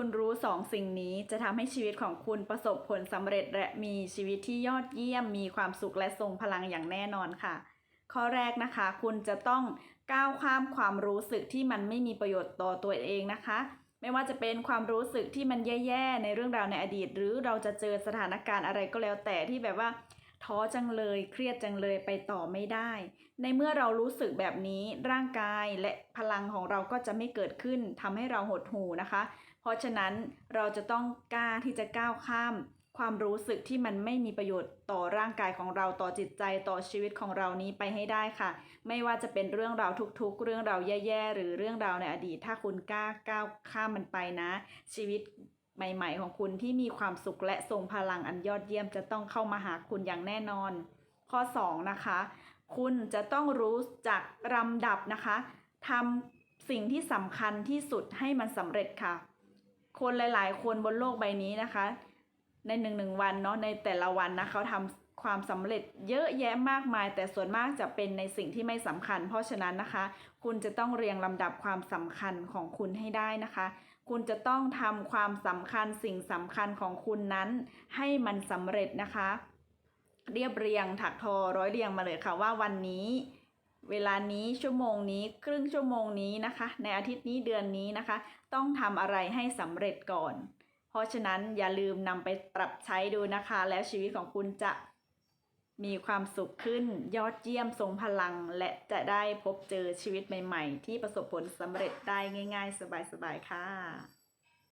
คุณรู้สองสิ่งนี้จะทำให้ชีวิตของคุณประสบผลสำเร็จและมีชีวิตที่ยอดเยี่ยม มีความสุขและทรงพลังอย่างแน่นอนค่ะ ข้อแรกนะคะ คุณจะต้องก้าวข้ามความรู้สึกที่มันไม่มีประโยชน์ต่อตัวเองนะคะ ไม่ว่าจะเป็นความรู้สึกที่มันแย่ๆในเรื่องราวในอดีต หรือเราจะเจอสถานการณ์อะไรก็แล้วแต่ที่แบบว่า ท้อจังเลยเครียดจังเลยไปต่อไม่ได้ ในเมื่อเรารู้สึกแบบนี้ร่างกายและพลังของเราก็จะไม่เกิดขึ้นทำให้เราหดหู่นะคะ เพราะฉะนั้นเราจะต้องกล้าที่จะก้าวข้าม ความรู้สึกที่มันไม่มีประโยชน์ต่อร่างกายของเราต่อจิตใจต่อชีวิตของเรานี้ไปให้ได้ค่ะ ไม่ว่าจะเป็นเรื่องราวทุกๆ เรื่องราวแย่ๆหรือเรื่องราวในอดีต ถ้าคุณกล้าก้าวข้ามมันไปนะ ชีวิต ใหม่ๆ ของคุณที่มีความสุขและทรงพลังอันยอดเยี่ยมจะต้องเข้ามาหาคุณอย่างแน่นอน ข้อ 2 นะคะ คุณจะต้องรู้จักลำดับนะคะทำสิ่งที่สำคัญที่สุดให้มันสำเร็จค่ะ คนหลายๆ คนบนโลกใบนี้นะคะ ในหนึ่งหนึ่งวันเนาะในแต่ละวันนะเขาทำ ความสำเร็จเยอะแยะมากมาย แต่ส่วนมากจะเป็นในสิ่งที่ไม่สำคัญ เพราะฉะนั้นนะคะ คุณจะต้องเรียงลำดับความสำคัญของคุณให้ได้นะคะ คุณจะต้องทำความสำคัญสิ่งสำคัญของคุณนั้น ให้มันสำเร็จนะคะ เรียบเรียงถักทอร้อยเรียงมาเลยค่ะว่าวันนี้เวลานี้ชั่วโมงนี้ครึ่งชั่วโมงนี้นะคะ ในอาทิตย์นี้เดือนนี้นะคะ ต้องทำอะไรให้สำเร็จก่อน เพราะฉะนั้นอย่าลืมนำไปปรับใช้ดูนะคะ แล้วชีวิตของคุณจะ มีความสุขขึ้นยอดเยี่ยมทรงพลัง และจะได้พบเจอชีวิตใหม่ ๆ ที่ประสบผลสำเร็จได้ง่าย ๆ สบาย ๆ ค่ะ